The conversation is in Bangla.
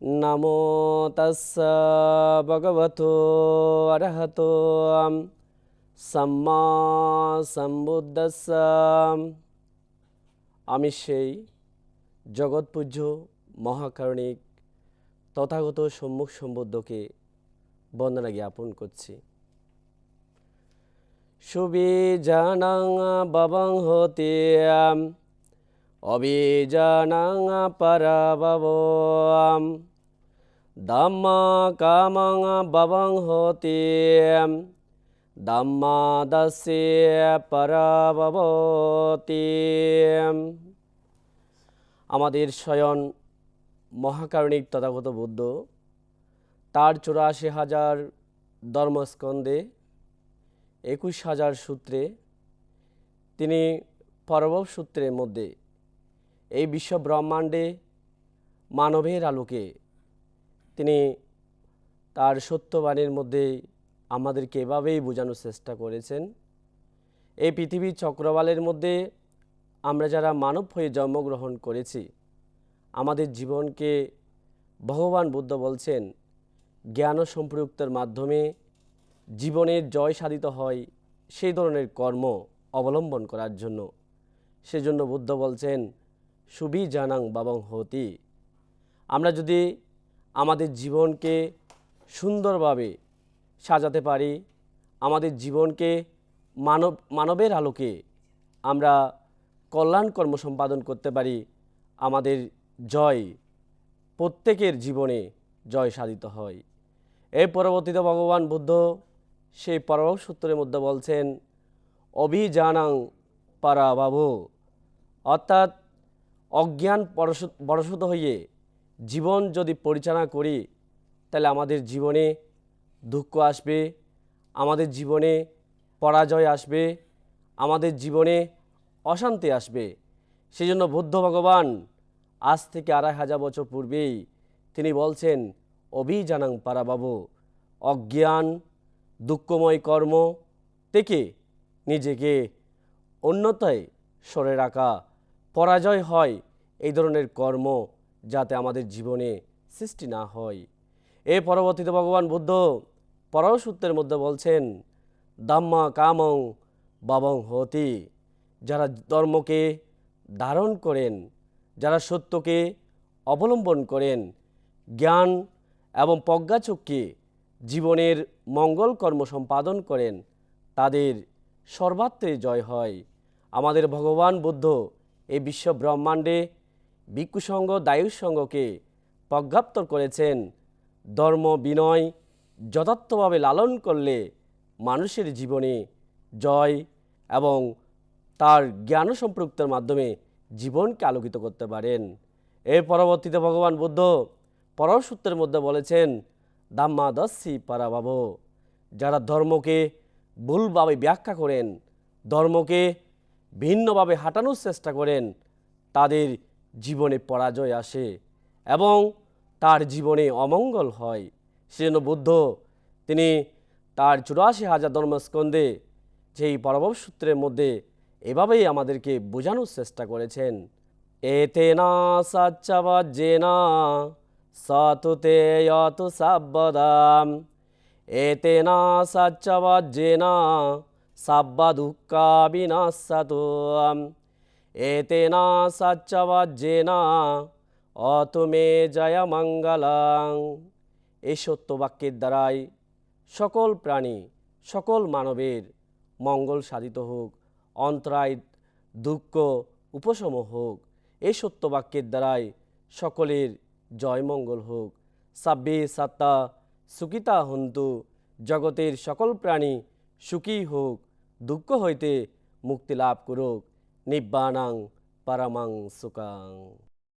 নমো তস্স ভগবতো অরহতো সম্মা সম্বুদ্ধস্স আমি সেই জগৎপূজ্য মহাকারণিক তথাগত সম্মুখ সম্বুদ্ধকে বন্দনা জ্ঞাপন করছি সুবিজানাং বাবাং হতে অবিজানাং পরাবব দাম্মা কামাং বাবাং হতে দাম্মা দাসে পরাববতি আমাদের স্বয়ন মহাকারণিক তথাগত বুদ্ধ, তার চুরাশি হাজার ধর্মস্কন্ধে, একুশ হাজার সূত্রে, তিনি পরবব সূত্রের মধ্যে এই বিশ্ব ব্রহ্মাণ্ডে মানবের আলোকে তিনি তার সত্যবাণীর মধ্যে আমাদেরকে এভাবেই বোঝানোর চেষ্টা করেছেন। এই পৃথিবীর চক্রবালের মধ্যে আমরা যারা মানব হয়ে জন্মগ্রহণ করেছি, আমাদের জীবনকে ভগবান বুদ্ধ বলছেন, জ্ঞান ও সম্পৃক্তের মাধ্যমে জীবনের জয় সাধিত হয় সেই ধরনের কর্ম অবলম্বন করার জন্য। সেজন্য বুদ্ধ বলছেন সুবি জানাং বাবং হতি। আমরা যদি আমাদের জীবনকে সুন্দরভাবে সাজাতে পারি, আমাদের জীবনকে মানব, মানবের আলোকে আমরা কল্যাণ কর্ম সম্পাদন করতে পারি, আমাদের জয় প্রত্যেকের জীবনে জয় সাধিত হয়। এর পরবর্তীতে ভগবান বুদ্ধ সেই পরব সূত্রের মধ্যে বলছেন, অভিজানাং পারাবাব অর্থাৎ অজ্ঞান বরশত হয়ে জীবন যদি পরিচালনা করি, তাহলে আমাদের জীবনে দুঃখ আসবে, আমাদের জীবনে পরাজয় আসবে, আমাদের জীবনে অশান্তি আসবে। সেই জন্য বুদ্ধ ভগবান আজ থেকে আড়াই হাজার বছর পূর্বেই তিনি বলছেন অভিজানাং পারাবাবু, অজ্ঞান, দুঃখময় কর্ম থেকে নিজেকে অন্যতায় সরে রাখা। পরাজয় হয় এই ধরনের কর্ম যাতে আমাদের জীবনে সৃষ্টি না হয়। এর পরবর্তীতে ভগবান বুদ্ধ পরসূত্রের মধ্যে বলছেন, দাম্মা কামং বাবং হতি। যারা ধর্মকে ধারণ করেন, যারা সত্যকে অবলম্বন করেন, জ্ঞান এবং প্রজ্ঞাচক্ষে জীবনের মঙ্গল কর্ম সম্পাদন করেন, তাদের সর্বাত্রে জয় হয়। আমাদের ভগবান বুদ্ধ এই বিশ্ব ব্রহ্মাণ্ডে ভিক্ষুসঙ্গ দায়ুসঙ্গকে প্রজ্ঞাপ্তর করেছেন। ধর্ম বিনয় যথার্থভাবে লালন করলে মানুষের জীবনে জয় এবং তার জ্ঞান সম্পৃক্তের মাধ্যমে জীবনকে আলোকিত করতে পারেন। এর পরবর্তীতে ভগবান বুদ্ধ পরসূত্রের মধ্যে বলেছেন দাম্মা দস্যি পারাবাব যারা ধর্মকে ভুলভাবে ব্যাখ্যা করেন, ধর্মকে ভিন্নভাবে হাঁটানোর চেষ্টা করেন, তাদের জীবনে পরাজয় আসে এবং তার জীবনে অমঙ্গল হয়। সেজন্য বুদ্ধ, তিনি তার চুরাশি হাজার ধর্মস্কন্ধে যেই পরবব মধ্যে এভাবেই আমাদেরকে বোঝানোর চেষ্টা করেছেন। এতে না এতেনা সচ্চবজ্জেনা সতুতে যত সাব্বদাম। এতেনা সচ্চবজ্জেনা সাব্বা দুঃখা বিনাশাতু এতেনা সচ্চবজ্জেনা, অতুমে জয় মঙ্গলাং এই সত্য বাক্যের দ্বারাই সকল প্রাণী, সকল মানবের মঙ্গল সাধিত হোক, অন্তরায় দুঃখ উপশম হোক, এই সত্য বাক্যের দ্বারাই সকলের জয়মঙ্গল হোক। সাব্বে সাত্তা সুকিতা হন্তু, জগতের সকল প্রাণী সুখী হোক। দুঃখ হইতে মুক্তি লাভ করুক। নিব্বাণাং পরমাং সুকাং